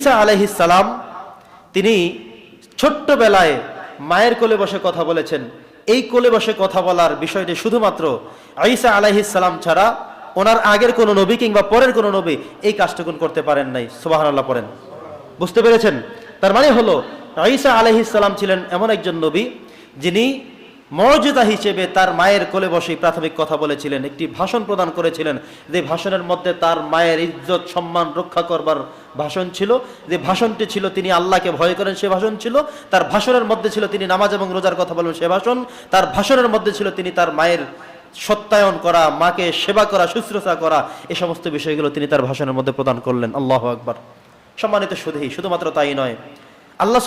ঈসা আলাইহিস সালাম তিনি ছোট্টবেলায় মায়ের কোলে বসে কথা বলেছেন। এই কোলে বসে কথা বলার বিষয়টি শুধুমাত্র ঈসা আলাইহিস সালাম ছাড়া ওনার আগের কোনো নবী কিংবা পরের কোনো নবী এই কাজটুকুন করতে পারেন নাই। সুবহানাল্লাহ পড়েন। বুঝতে পেরেছেন? তার মানে হলো, ঈসা আলাইহিস সালাম ছিলেন এমন একজন নবী যিনি মর্যাদা হিসেবে তার মায়ের কোলে বসেই প্রাথমিক কথা বলেছিলেন, একটি ভাষণ প্রদান করেছিলেন। যে ভাষণের মধ্যে তার মায়ের ইজ্জত, সম্মান রক্ষা করবার ভাষণ ছিল, যে ভাষণটি ছিল তিনি আল্লাহকে ভয় করেন, সে ভাষণ ছিল। তার ভাষণের মধ্যে ছিল তিনি নামাজ এবং রোজার কথা বলেন সে ভাষণ। তার ভাষণের মধ্যে ছিল তিনি তার মায়ের সত্যায়ন করা, মাকে সেবা করা, শুশ্রূষা করা, এ সমস্ত বিষয়গুলো তিনি তার ভাষণের মধ্যে প্রদান করলেন। আল্লাহ আকবার। সম্মানিত শুধুই শুধুমাত্র তাই নয়, আল্লাহ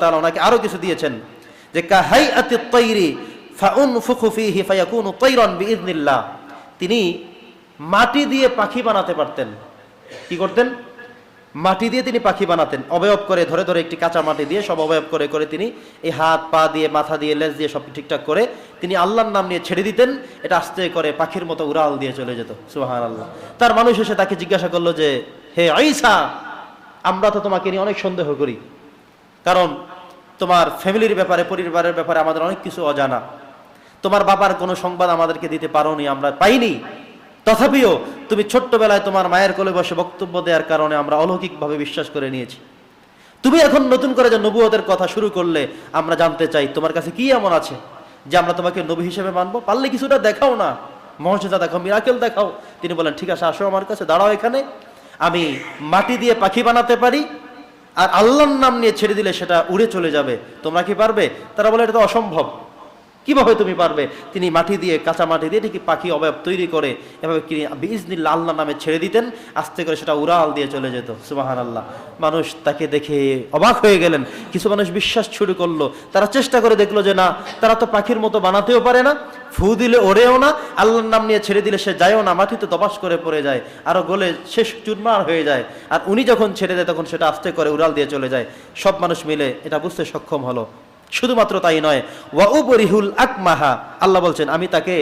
তাআলা ওনাকে আরও কিছু দিয়েছেন। যে ফায়াকুনু তাইরান বিইذনিল্লাহ তিনি মাটি দিয়ে পাখি বানাতে পারতেন। কি করতেন? মাটি দিয়ে তিনি পাখি বানাতেন। অবয়ব করে ধরে ধরে একটি কাঁচা মাটি দিয়ে সব অবয়ব করে করে তিনি এই হাত, পা দিয়ে, মাথা দিয়ে, লেজ দিয়ে সব ঠিকঠাক করে তিনি আল্লাহর নাম নিয়ে ছেড়ে দিতেন। এটা আস্তে করে পাখির মতো উড়াল দিয়ে চলে যেত। সুবাহান আল্লাহ তার মানুষ এসে তাকে জিজ্ঞাসা করল যে, হে আইসা আমরা তো তোমাকে নিয়ে অনেক সন্দেহ করি। কারণ তোমার ফ্যামিলির ব্যাপারে, পরিবারের ব্যাপারে আমাদের অনেক কিছু অজানা। তোমার বাবার কোনো সংবাদ আমাদেরকে দিতে পারোনি, আমরা পাইনি। তথাপিও তুমি ছোট্টবেলায় তোমার মায়ের কোলে বসে বক্তব্য দেওয়ার কারণে আমরা অলৌকিকভাবে বিশ্বাস করে নিয়েছি। তুমি এখন নতুন করে যে নবুয়তের কথা শুরু করলে, আমরা জানতে চাই তোমার কাছে কি এমন আছে যে আমরা তোমাকে নবী হিসেবে মানবো? পারলে কিছুটা দেখাও না। মর্যাদা দেখাও, মিরাকেল দেখাও। তিনি বলেন, ঠিক আছে, আসো আমার কাছে, দাঁড়াও এখানে। আমি মাটি দিয়ে পাখি বানাতে পারি আর আল্লাহর নাম নিয়ে ছেড়ে দিলে সেটা উড়ে চলে যাবে। তোমরা কি পারবে? তারা বলে, এটা তো অসম্ভব। কীভাবে তুমি পারবে? তিনি মাটি দিয়ে, কাঁচা মাটি দিয়ে ঠিকই পাখি অবয়ব তৈরি করে এভাবে বিজনিল্লা আল্লাহ নামে ছেড়ে দিতেন, আস্তে করে সেটা উড়াল দিয়ে চলে যেত। সুবাহান আল্লাহ মানুষ তাকে দেখে অবাক হয়ে গেলেন। কিছু মানুষ বিশ্বাস শুরু করল। তারা চেষ্টা করে দেখল যে না, তারা তো পাখির মতো বানাতেও পারে না, ফু দিলে ওড়েও না, আল্লাহর নাম নিয়ে ছেড়ে দিলে সে যায়ও না, মাটিতে দবাস করে পড়ে যায়, আরও গলে শেষ চুরমার হয়ে যায়। আর উনি যখন ছেড়ে দেয়, তখন সেটা আস্তে করে উড়াল দিয়ে চলে যায়। সব মানুষ মিলে এটা বুঝতে সক্ষম হলো। শুধুমাত্র তাই নয়, ওয়াউবরিহুল আকমাহা, আল্লাহ বলছেন, আমি তাকে,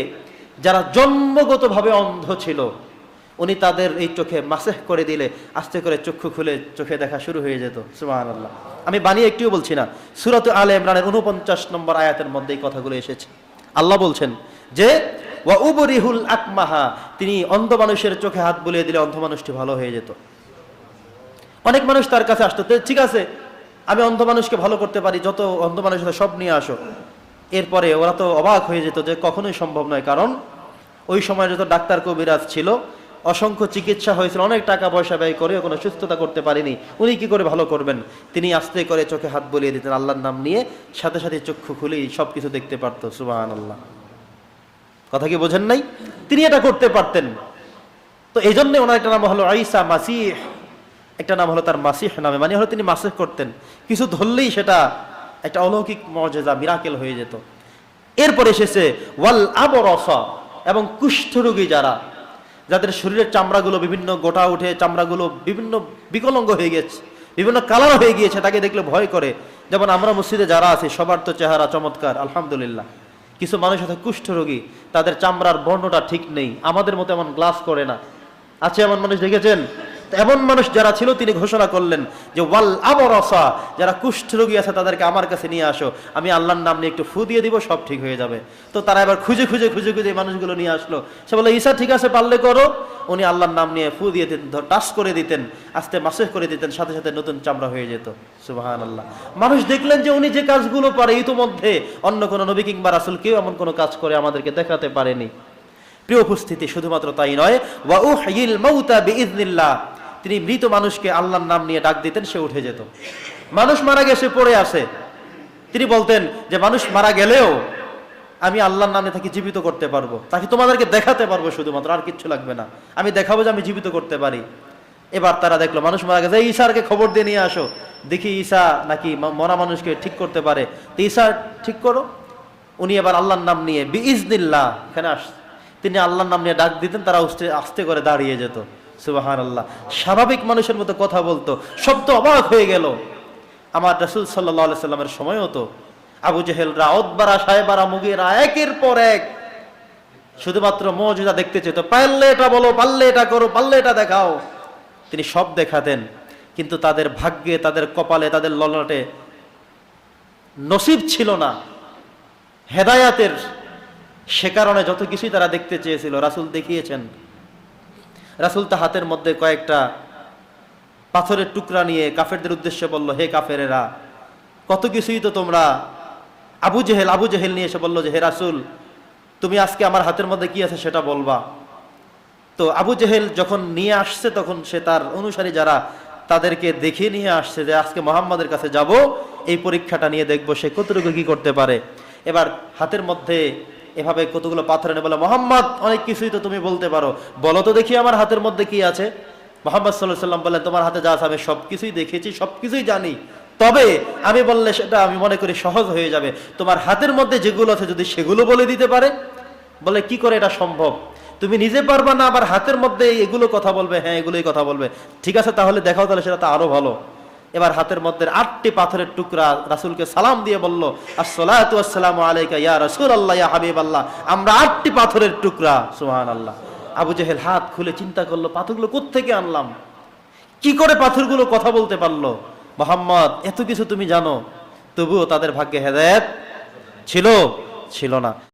যারা জন্মগতভাবে অন্ধ ছিল, উনি তাদের এই চোখে মাসেহ করে দিলে, আস্তে করে চক্ষু খুলে চোখে দেখা শুরু হয়ে যেত সুবাহ আল্লাহ আমি বানিয়ে একটিও বলছি না, সুরত আলে ইমরানের উনপঞ্চাশ নম্বর আয়াতের মধ্যে এই কথাগুলো এসেছে। আল্লাহ বলছেন যে, ওয়াউবরিহুল আকমাহা, তিনি অন্ধ মানুষের চোখে হাত বুলিয়ে দিলে অন্ধ মানুষটি ভালো হয়ে যেত। অনেক মানুষ তার কাছে আসতো ঠিক আছে আমি অন্ধ মানুষকে ভালো করতে পারি, যত অন্ধ মানুষ সব নিয়ে আসো। এরপরে ওরা তো অবাক হয়ে যেত যে কখনোই সম্ভব নয়, কারণ ওই সময় যত ডাক্তার কবিরাজ ছিল, অসংখ্য চিকিৎসা হয়েছিল, অনেক টাকা পয়সা ব্যয় করে কোনো সুস্থতা করতে পারেনি। উনি কি করে ভালো করবেন? তিনি আস্তে করে চোখে হাত বলিয়ে দিতেন আল্লাহর নাম নিয়ে, সাথে সাথে চক্ষু খুলেই সব কিছু দেখতে পারতো সুবাহান আল্লাহ কথা কি বোঝেন নাই? তিনি এটা করতে পারতেন। তো এই জন্যে ওনার একটা নাম হলো আইসা মাসিহ। একটা নাম হলো তার মাসিহ নামে মানে হলো তিনি মাসিহ করতেন। কিছু ধরলেই সেটা একটা অলৌকিক মর্যাদা মিরাকেল হয়ে যেত। এরপর এসেছে, ওয়াল আবরসা এবং কুষ্ঠরোগী যারা, যাদের শরীরের চামড়াগুলো বিভিন্ন গোটা উঠে, চামড়াগুলো বিভিন্ন বিকলঙ্গ হয়ে গেছে, বিভিন্ন কালার হয়ে গিয়েছে, তাকে দেখলে ভয় করে। যেমন আমরা মসজিদে যারা আছি, সবার তো চেহারা চমৎকার, আলহামদুলিল্লাহ। কিছু মানুষ আছে কুষ্ঠরোগী তাদের চামড়ার বর্ণটা ঠিক নেই, আমাদের মতো এমন গ্লাস করে না। আছে এমন মানুষ দেখেছেন? এমন মানুষ যারা ছিল, তিনি ঘোষণা করলেন যে, ওয়াল আবরসা, যারা কুষ্ঠরোগী আছে, তাদেরকে আমার কাছে নিয়ে আসো। আমি আল্লাহর নাম নিয়ে একটু ফু দিয়ে দিব, সব ঠিক হয়ে যাবে। তো তারা এবার খুঁজে খুঁজে খুঁজে খুঁজে মানুষগুলো নিয়ে আসলো। সে বলে ঈশা ঠিক আছে, পারলে করো। উনি আল্লাহর নাম নিয়ে ফু দিয়ে দিতেন টাচ করে দিতেন, আস্তে মাসেহ করে দিতেন, সাথে সাথে নতুন চামড়া হয়ে যেত। সুবাহান আল্লাহ মানুষ দেখলেন যে, উনি যে কাজগুলো পারে, ইতোমধ্যে অন্য কোনো নবী কিংবা রাসুল কেউ এমন কোনো কাজ করে আমাদেরকে দেখাতে পারেনি। প্রিয় উপস্থিতি, শুধুমাত্র তাই নয় ওয়াউহিল মাউতা বিইذনিল্লাহ তিনি মৃত মানুষকে আল্লাহর নাম নিয়ে ডাক দিতেন, সে উঠে যেত। মানুষ মারা গেছে পড়ে আছে। তিনি বলতেন যে, মানুষ মারা গেলেও আমি আল্লাহর নামে তাকে জীবিত করতে পারব। তাকে তোমাদেরকে দেখাতে পারব শুধুমাত্র, আর কিচ্ছু লাগবে না। আমি দেখাবো যে আমি জীবিত করতে পারি। এবার তারা দেখল, মানুষ মারা গেছে। ঈশারকে খবর দিয়ে নিয়ে আসো। দেখি ঈশা নাকি মরা মানুষকে ঠিক করতে পারে। তো ঈশা, ঠিক করো। উনি এবার আল্লাহর নাম নিয়ে, বিইজনিল্লাহ। এখানে আস, তিনি আল্লাহর নাম নিয়ে ডাক দিতেন, তারা আস্তে করে দাঁড়িয়ে যেত। আল্লাহ স্বাভাবিক মানুষের মতো কথা বলতো। তো অবাক হয়ে গেল। আমার রাসুল সাল্লাহ সাল্লামের সময়ও তো আবু জেহেলরা ওদবারা সাহেবারা মুগিরা, একের পর এক শুধুমাত্র মজুদা দেখতে চেত, পারলে এটা বলো, পারলে এটা করো, পারলে এটা দেখাও। তিনি সব দেখাতেন, কিন্তু তাদের ভাগ্যে, তাদের কপালে, তাদের ললাটে নসিব ছিল না। হেদায়াতের সে কারণে যত কিছুই তারা দেখতে চেয়েছিল, রাসূল দেখিয়েছেন। রাসূল তা হাতের মধ্যে কয়েকটা পাথরের টুকরা নিয়ে কাফেরদের উদ্দেশ্যে বলল, হে কাফেরেরা, কত কিছুই তো তোমরা আবু জেহেল আবু জেহেল নিয়ে এসে বলল যে, হে রাসূল, তুমি আজকে আমার হাতের মধ্যে কি আছে সেটা বলবা? তো আবু জেহেল যখন নিয়ে আসছে, তখন সে তার অনুসারী যারা তাদেরকে দেখিয়ে নিয়ে আসছে যে, আজকে মোহাম্মদের কাছে যাব, এই পরীক্ষাটা নিয়ে দেখব সে কতটুকু কি করতে পারে। এবার হাতের মধ্যে এভাবে কতগুলো পাথর এনে বলে, মোহাম্মদ, অনেক কিছুই তো তুমি বলতে পারো। বলো তো দেখি আমার হাতের মধ্যে কি আছে। মোহাম্মদ সাল্লাহ সাল্লাম বললেন, তোমার হাতে যা আছে আমি সব কিছুই দেখেছি সব কিছুই জানি। তবে আমি বললে সেটা আমি মনে করি সহজ হয়ে যাবে। তোমার হাতের মধ্যে যেগুলো আছে যদি সেগুলো বলে দিতে পারে? বলে, কি করে এটা সম্ভব? তুমি নিজে পারবা না, আবার হাতের মধ্যে এগুলো কথা বলবে? হ্যাঁ এগুলোই কথা বলবে। ঠিক আছে, তাহলে দেখাও, তাহলে সেটা তো আরও ভালো। এবার হাতের মধ্যে আটটি পাথরের টুকরা রাসূলকে সালাম দিয়ে বলল আসসালামু আলাইকা ইয়া রাসূলুল্লাহ, ইয়া হাবিবাল্লাহ। আমরা আটটি পাথরের টুকরা, সুবহানাল্লাহ। আবু জেহেল হাত খুলে চিন্তা করল, পাথরগুলো কোত্থেকে আনলাম? কি করে পাথরগুলো কথা বলতে পারল? মোহাম্মদ, এত কিছু তুমি জানো, তবুও তাদের ভাগ্যে হেদায়েত ছিল ছিল না।